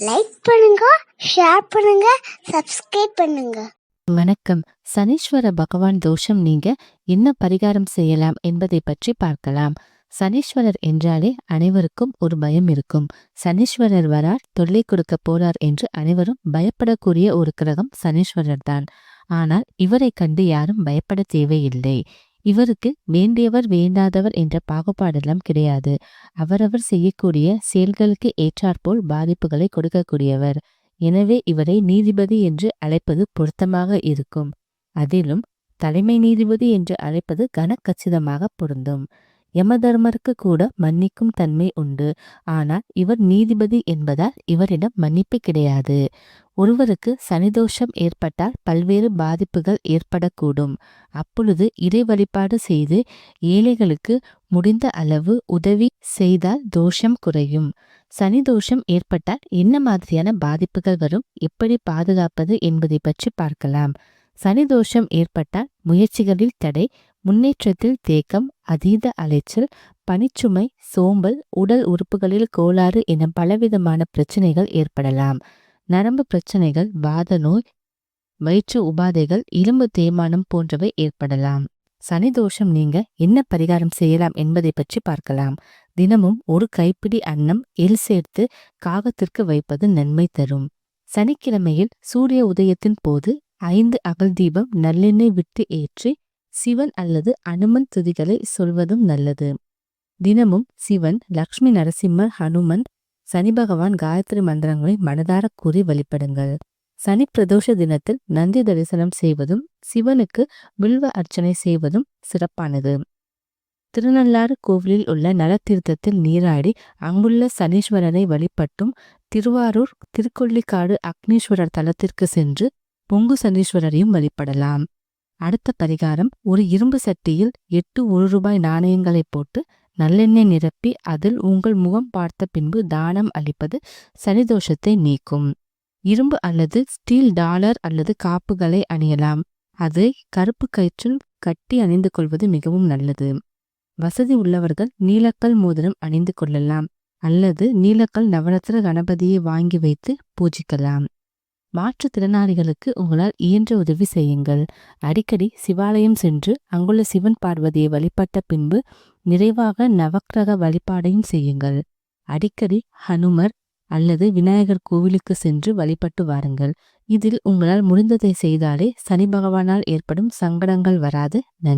Like பண்ணுங்க share பண்ணுங்க subscribe பண்ணுங்க. வணக்கம். சனீஸ்வர பகவான் தோஷம் நீங்க என்ன பரிகாரம் செய்யலாம் என்பதை பற்றி பார்க்கலாம். சனீஸ்வரர் என்றாலே அனைவருக்கும் ஒரு பயம் இருக்கும். சனீஸ்வரர் வரார் தொல்லை கொடுக்க போறார் என்று அனைவரும் பயப்படக்கூடிய ஒரு கிரகம் சனீஸ்வரர் தான் ஆனால் இவரை கண்டு யாரும் பயப்பட தேவையில்லை. இவருக்கு வேண்டியவர் வேண்டாதவர் என்ற பாகுபாடெல்லாம் கிடையாது. அவரவர் செய்யக்கூடிய செயல்களுக்கு ஏற்றாற்போல் பாதிப்புகளை கொடுக்கக்கூடியவர். எனவே இவரை நீதிபதி என்று அழைப்பது பொருத்தமாக இருக்கும். அதிலும் தலைமை நீதிபதி என்று அழைப்பது கனக்கச்சிதமாக பொருந்தும். யமதர்மருக்கு கூட மன்னிக்கும் தன்மை உண்டு. ஆனால் இவர் நீதிபதி என்பதால் இவரிடம் மன்னிப்பு கிடையாது. ஒருவருக்கு சனிதோஷம் ஏற்பட்டால் பல்வேறு பாதிப்புகள் ஏற்படக்கூடும். அப்பொழுது இறை வழிபாடு செய்து ஏழைகளுக்கு முடிந்த அளவு உதவி செய்தால் தோஷம் குறையும். சனி தோஷம் ஏற்பட்டால் என்ன மாதிரியான பாதிப்புகள் வரும்? எப்படி பாதுகாப்பது என்பதை பற்றி பார்க்கலாம். சனி தோஷம் ஏற்பட்டால் முயற்சிகளில் தடை முன்னேற்றத்தில் தேக்கம் அதீத அலைச்சல் பனிச்சுமை சோம்பல் உடல் உறுப்புகளில் கோளாறு என பலவிதமான பிரச்சனைகள் ஏற்படலாம். நரம்பு பிரச்சனைகள் வாத நோய் வயிற்று உபாதைகள் இரும்பு தேய்மானம் போன்றவை ஏற்படலாம். சனி தோஷம் நீங்க என்ன பரிகாரம் செய்யலாம் என்பதை பற்றி பார்க்கலாம். தினமும் ஒரு கைப்பிடி அன்னம் எல் சேர்த்து காகத்திற்கு வைப்பது நன்மை தரும். சனிக்கிழமையில் சூரிய உதயத்தின் போது ஐந்து அகல் தீபம் நல்லெண்ணெய் விட்டு ஏற்றி சிவன் அல்லது அனுமன் துதிகளை சொல்வதும் நல்லது. தினமும் சிவன் லக்ஷ்மி நரசிம்மர் ஹனுமன் சனி பகவான் காயத்ரி மந்திரங்களை மனதார கூறி வழிபடுங்கள். சனி பிரதோஷ தினத்தில் நந்தி தரிசனம் செய்வதும் சிவனுக்கு வில்வ அர்ச்சனை செய்வதும் சிறப்பானது. திருநள்ளாறு கோவிலில் உள்ள நலத்தீர்த்தத்தில் நீராடி அங்குள்ள சனீஸ்வரனை வழிபட்டும் திருவாரூர் திருக்கொள்ளிக்காடு அக்னீஸ்வரர் தலத்திற்கு சென்று பொங்கு சனீஸ்வரரையும் வழிபடலாம். அடுத்த பரிகாரம் ஒரு இரும்பு சட்டியில் எட்டு ஒரு ரூபாய் நாணயங்களை போட்டு நல்லெண்ணெய் நிரப்பி அதில் உங்கள் முகம் பார்த்த பின்பு தானம் அளிப்பது சனிதோஷத்தை நீக்கும். இரும்பு அல்லது ஸ்டீல் டாலர் அல்லது காப்புகளை அணியலாம். அதை கருப்பு கயிற்றில் கட்டி அணிந்து கொள்வது மிகவும் நல்லது. வசதி உள்ளவர்கள் நீலக்கல் மோதிரம் அணிந்து கொள்ளலாம். அல்லது நீலக்கல் நவரத்ன கணபதியை வாங்கி வைத்து பூஜிக்கலாம். மாற்றுத்திறனாளிகளுக்கு உங்களால் இயன்ற உதவி செய்யுங்கள். அடிக்கடி சிவாலயம் சென்று அங்குள்ள சிவன் பார்வதியை வழிபட்ட பின்பு நிறைவாக நவக்கிரக வழிபாடையும் செய்யுங்கள். அடிக்கடி ஹனுமர் அல்லது விநாயகர் கோவிலுக்கு சென்று வழிபட்டு வாருங்கள். இதில் உங்களால் முடிந்ததை செய்தாலே சனி பகவானால் ஏற்படும் சங்கடங்கள் வராது. நன்றி.